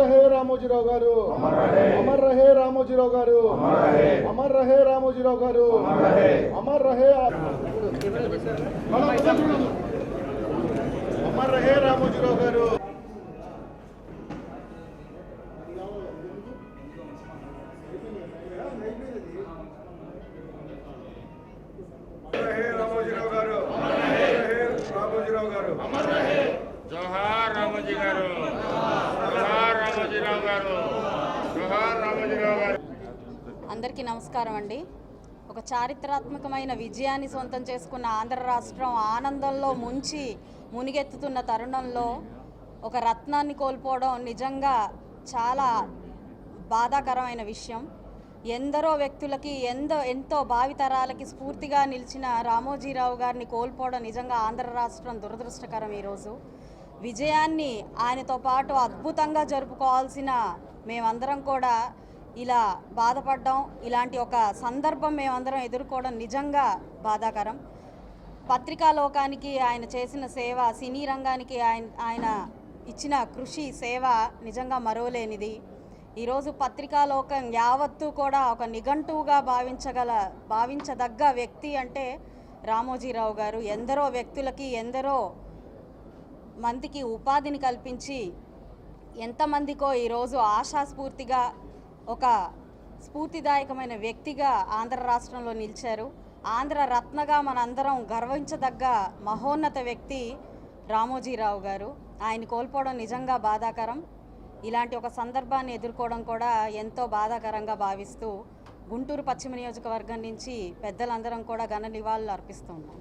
రహే రామోజీరావు గారు. అమర్ రహే రామోజీరావు గారు. అమర్ రహే రామోజీరావు గారు. అమర్ రహే అమర్ రహే రామోజీరావు గారు. రహే రామోజీరావు గారు. రహే రామోజీరావు గారు. జోహార్ రామోజీ గారు జోహార్ రామోజీరావు గారు జోహార్ రామోజీరావు గారు అందరికీ నమస్కారం అండి. ఒక చారిత్రాత్మకమైన విజయాన్ని సొంతం చేసుకున్న ఆంధ్ర రాష్ట్రం ఆనందంలో ముంచి మునిగెత్తుతున్న తరుణంలో ఒక రత్నాన్ని కోల్పోవడం నిజంగా చాలా బాధాకరమైన విషయం. ఎందరో వ్యక్తులకి ఎందో ఎంతో భావితరాలకి స్ఫూర్తిగా నిలిచిన రామోజీరావు గారిని కోల్పోవడం నిజంగా ఆంధ్ర రాష్ట్రం దురదృష్టకరం ఈరోజు. విజయాన్ని ఆయనతో పాటు అద్భుతంగా జరుపుకోవాల్సిన మేమందరం కూడా ఇలా బాధపడడం. ఇలాంటి ఒక సందర్భం మేమందరం ఎదుర్కోవడం నిజంగా బాధాకరం. పత్రికా లోకానికి ఆయన చేసిన సేవ సినీ రంగానికి ఆయన ఆయన ఇచ్చిన కృషి సేవ నిజంగా మరోలేనిది ఈరోజు పత్రికా లోకం యావత్తు కూడా ఒక నిఘంటువుగా భావించగల భావించదగ్గ వ్యక్తి అంటే రామోజీరావు గారు. ఎందరో వ్యక్తులకి ఎందరో మందికి ఉపాధిని కల్పించి ఎంతమందికో ఈరోజు ఆశాస్ఫూర్తిగా ఒక స్ఫూర్తిదాయకమైన వ్యక్తిగా ఆంధ్ర రాష్ట్రంలో నిలిచారు. ఆంధ్ర రత్నగా మనందరం గర్వించదగ్గ మహోన్నత వ్యక్తి రామోజీరావు గారు. ఆయన కోల్పోవడం నిజంగా బాధాకరం. ఇలాంటి ఒక సందర్భాన్ని ఎదుర్కోవడం కూడా ఎంతో బాధాకరంగా భావిస్తూ గుంటూరు పశ్చిమ నియోజకవర్గం నుంచి పెద్దలందరం కూడా ఘన నివాళులు అర్పిస్తున్నాం